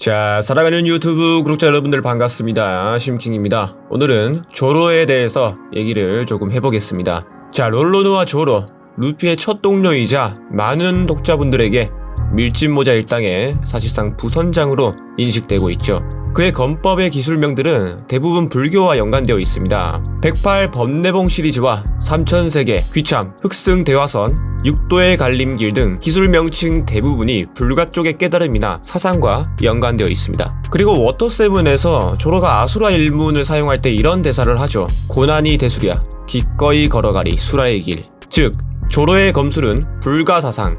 자, 사랑하는 유튜브 구독자 여러분들 반갑습니다. 심킹입니다. 오늘은 조로에 대해서 얘기를 조금 해보겠습니다. 자, 롤로노와 조로, 루피의 첫 동료이자 많은 독자분들에게 밀짚모자 일당의 사실상 부선장으로 인식되고 있죠. 그의 건법의 기술명들은 대부분 불교와 연관되어 있습니다. 108 법내봉 시리즈와 삼천세계, 귀참, 흑승 대화선, 육도의 갈림길 등 기술 명칭 대부분이 불가 쪽의 깨달음이나 사상과 연관되어 있습니다. 그리고 워터세븐에서 조로가 아수라 일문을 사용할 때 이런 대사를 하죠. 고난이 대수랴, 기꺼이 걸어가리 수라의 길. 즉, 조로의 검술은 불가 사상,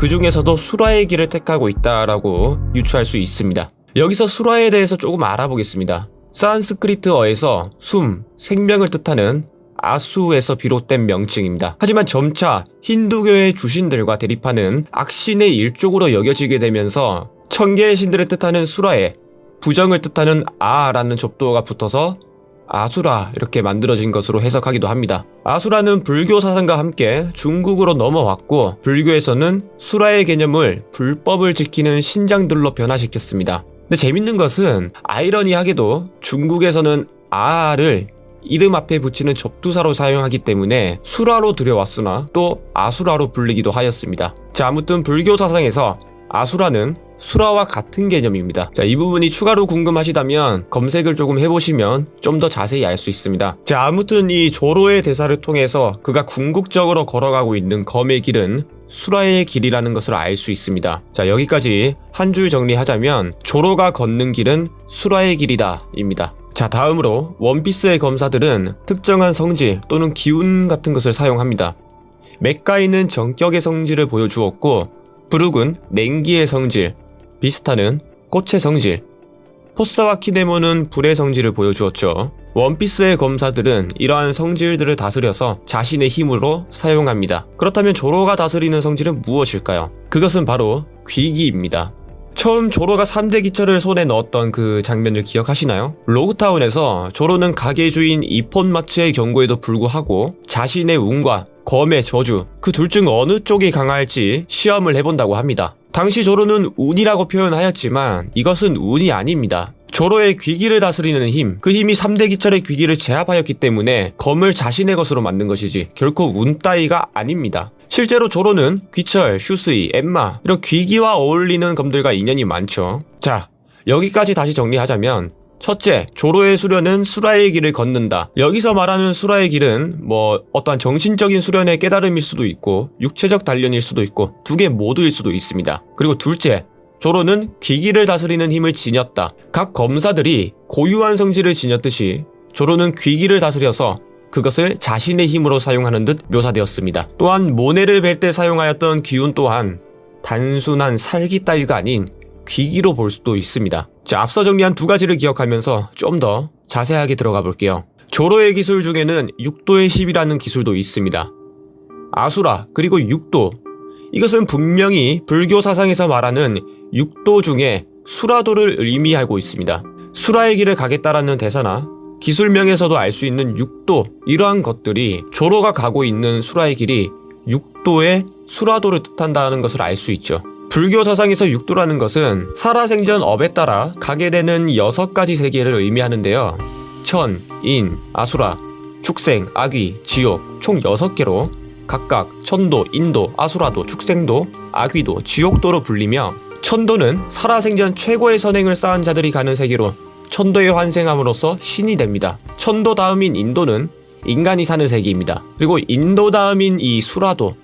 그 중에서도 수라의 길을 택하고 있다라고 유추할 수 있습니다. 여기서 수라에 대해서 조금 알아보겠습니다. 산스크리트어에서 숨, 생명을 뜻하는 아수에서 비롯된 명칭입니다. 하지만 점차 힌두교의 주신들과 대립하는 악신의 일족으로 여겨지게 되면서 천개의 신들을 뜻하는 수라에 부정을 뜻하는 아라는 접두어가 붙어서 아수라 이렇게 만들어진 것으로 해석하기도 합니다. 아수라는 불교 사상과 함께 중국으로 넘어왔고 불교에서는 수라의 개념을 불법을 지키는 신장들로 변화시켰습니다. 근데 재밌는 것은 아이러니하게도 중국에서는 아를 이름 앞에 붙이는 접두사로 사용하기 때문에 수라로 들여왔으나 또 아수라로 불리기도 하였습니다. 자, 아무튼 불교 사상에서 아수라는 수라와 같은 개념입니다. 자, 이 부분이 추가로 궁금하시다면 검색을 조금 해보시면 좀 더 자세히 알 수 있습니다. 자, 아무튼 이 조로의 대사를 통해서 그가 궁극적으로 걸어가고 있는 검의 길은 수라의 길이라는 것을 알 수 있습니다. 자, 여기까지 한 줄 정리하자면 조로가 걷는 길은 수라의 길이다 입니다. 자, 다음으로 원피스의 검사들은 특정한 성질 또는 기운 같은 것을 사용합니다. 맥가이는 정격의 성질을 보여주었고 브룩은 냉기의 성질, 비스타는 꽃의 성질, 포스와 키네모는 불의 성질을 보여주었죠. 원피스의 검사들은 이러한 성질들을 다스려서 자신의 힘으로 사용합니다. 그렇다면 조로가 다스리는 성질은 무엇일까요? 그것은 바로 귀기입니다. 처음 조로가 3대 기철을 손에 넣었던 그 장면을 기억하시나요? 로그타운에서 조로는 가게 주인 이폰마츠의 경고에도 불구하고 자신의 운과 검의 저주 그 둘 중 어느 쪽이 강할지 시험을 해본다고 합니다. 당시 조로는 운이라고 표현하였지만 이것은 운이 아닙니다. 조로의 귀기를 다스리는 힘, 그 힘이 3대 기철의 귀기를 제압하였기 때문에 검을 자신의 것으로 만든 것이지 결코 운 따위가 아닙니다. 실제로 조로는 귀철, 슈스이, 엠마 이런 귀기와 어울리는 검들과 인연이 많죠. 자, 여기까지 다시 정리하자면 첫째, 조로의 수련은 수라의 길을 걷는다. 여기서 말하는 수라의 길은 뭐 어떠한 정신적인 수련의 깨달음일 수도 있고 육체적 단련일 수도 있고 두 개 모두일 수도 있습니다. 그리고 둘째, 조로는 귀기를 다스리는 힘을 지녔다. 각 검사들이 고유한 성질을 지녔듯이 조로는 귀기를 다스려서 그것을 자신의 힘으로 사용하는 듯 묘사되었습니다. 또한 모네를 뵐 때 사용하였던 기운 또한 단순한 살기 따위가 아닌 귀기로 볼 수도 있습니다. 자, 앞서 정리한 두 가지를 기억하면서 좀 더 자세하게 들어가 볼게요. 조로의 기술 중에는 6도의 10이라는 기술도 있습니다. 아수라, 그리고 6도. 이것은 분명히 불교 사상에서 말하는 6도 중에 수라도를 의미하고 있습니다. 수라의 길을 가겠다라는 대사나 기술명에서도 알 수 있는 6도, 이러한 것들이 조로가 가고 있는 수라의 길이 6도의 수라도를 뜻한다는 것을 알 수 있죠. 불교 사상에서 육도라는 것은 살아생전 업에 따라 가게 되는 여섯 가지 세계를 의미하는데요. 천, 인, 아수라, 축생, 악귀, 지옥 총 여섯 개로 각각 천도, 인도, 아수라도, 축생도, 악귀도, 지옥도로 불리며 천도는 살아생전 최고의 선행을 쌓은 자들이 가는 세계로 천도에 환생함으로써 신이 됩니다. 천도 다음인 인도는 인간이 사는 세계입니다. 그리고 인도 다음인 이 수라도,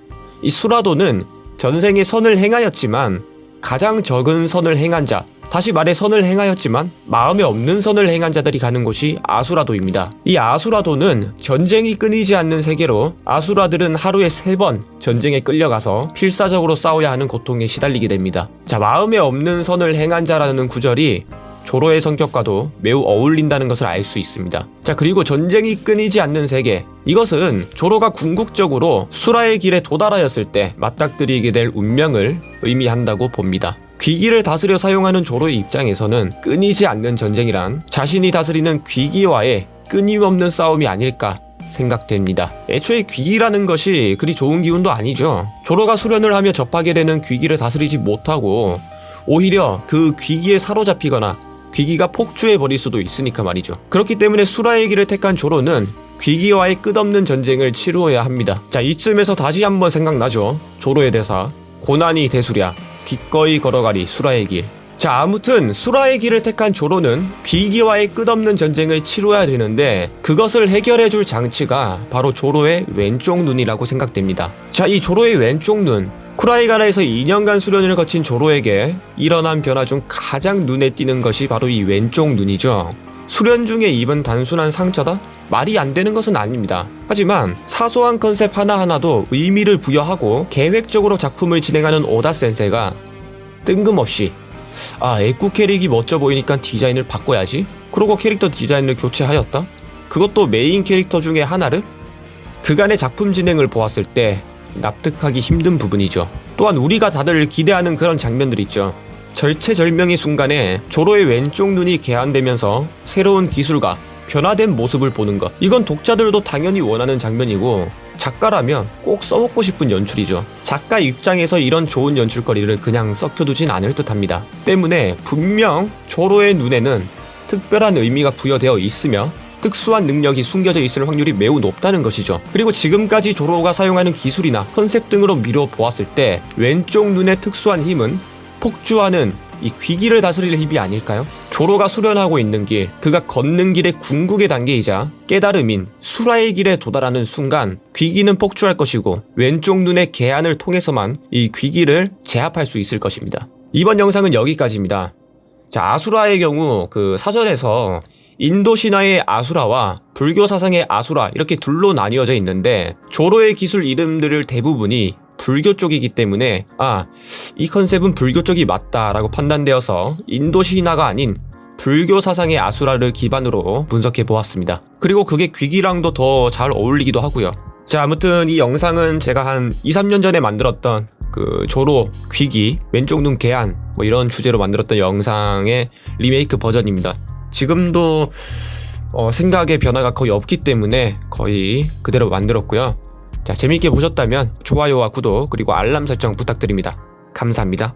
이 수라도는 전생에 선을 행하였지만 가장 적은 선을 행한 자, 다시 말해 선을 행하였지만 마음에 없는 선을 행한 자들이 가는 곳이 아수라도입니다. 이 아수라도는 전쟁이 끊이지 않는 세계로 아수라들은 하루에 세 번 전쟁에 끌려가서 필사적으로 싸워야 하는 고통에 시달리게 됩니다. 자, 마음에 없는 선을 행한 자라는 구절이 조로의 성격과도 매우 어울린다는 것을 알 수 있습니다. 자, 그리고 전쟁이 끊이지 않는 세계. 이것은 조로가 궁극적으로 수라의 길에 도달하였을 때 맞닥뜨리게 될 운명을 의미한다고 봅니다. 귀기를 다스려 사용하는 조로의 입장에서는 끊이지 않는 전쟁이란 자신이 다스리는 귀기와의 끊임없는 싸움이 아닐까 생각됩니다. 애초에 귀기라는 것이 그리 좋은 기운도 아니죠. 조로가 수련을 하며 접하게 되는 귀기를 다스리지 못하고 오히려 그 귀기에 사로잡히거나 귀기가 폭주해 버릴 수도 있으니까 말이죠. 그렇기 때문에 수라의 길을 택한 조로는 귀기와의 끝없는 전쟁을 치루어야 합니다. 자, 이쯤에서 다시 한번 생각나죠. 조로의 대사. 고난이 대수랴. 기꺼이 걸어가리 수라의 길. 자, 아무튼 수라의 길을 택한 조로는 귀기와의 끝없는 전쟁을 치러야 되는데 그것을 해결해 줄 장치가 바로 조로의 왼쪽 눈이라고 생각됩니다. 자, 이 조로의 왼쪽 눈. 쿠라이가라에서 2년간 수련을 거친 조로에게 일어난 변화 중 가장 눈에 띄는 것이 바로 이 왼쪽 눈이죠. 수련 중에 입은 단순한 상처다? 말이 안 되는 것은 아닙니다. 하지만 사소한 컨셉 하나하나도 의미를 부여하고 계획적으로 작품을 진행하는 오다 센세가 뜬금없이 아, 애꾸 캐릭이 멋져 보이니까 디자인을 바꿔야지? 그러고 캐릭터 디자인을 교체하였다? 그것도 메인 캐릭터 중에 하나를? 그간의 작품 진행을 보았을 때 납득하기 힘든 부분이죠. 또한 우리가 다들 기대하는 그런 장면들 있죠. 절체절명의 순간에 조로의 왼쪽 눈이 개안되면서 새로운 기술과 변화된 모습을 보는 것. 이건 독자들도 당연히 원하는 장면이고 작가라면 꼭 써먹고 싶은 연출이죠. 작가 입장에서 이런 좋은 연출거리를 그냥 썩혀두진 않을 듯합니다. 때문에 분명 조로의 눈에는 특별한 의미가 부여되어 있으며 특수한 능력이 숨겨져 있을 확률이 매우 높다는 것이죠. 그리고 지금까지 조로가 사용하는 기술이나 컨셉 등으로 미뤄 보았을 때 왼쪽 눈의 특수한 힘은 폭주하는 이 귀기를 다스릴 힘이 아닐까요? 조로가 수련하고 있는 길, 그가 걷는 길의 궁극의 단계이자 깨달음인 수라의 길에 도달하는 순간 귀기는 폭주할 것이고 왼쪽 눈의 개안을 통해서만 이 귀기를 제압할 수 있을 것입니다. 이번 영상은 여기까지입니다. 자, 아수라의 경우 그 사전에서 인도 신화의 아수라와 불교 사상의 아수라 이렇게 둘로 나뉘어져 있는데 조로의 기술 이름들을 대부분이 불교 쪽이기 때문에 아, 이 컨셉은 불교 쪽이 맞다라고 판단되어서 인도 신화가 아닌 불교 사상의 아수라를 기반으로 분석해 보았습니다. 그리고 그게 귀기랑도 더 잘 어울리기도 하고요. 자, 아무튼 이 영상은 제가 한 2, 3년 전에 만들었던 그 조로, 귀기, 왼쪽 눈 개안 뭐 이런 주제로 만들었던 영상의 리메이크 버전입니다. 지금도 어, 생각의 변화가 거의 없기 때문에 거의 그대로 만들었고요. 자, 재밌게 보셨다면 좋아요와 구독 그리고 알람 설정 부탁드립니다. 감사합니다.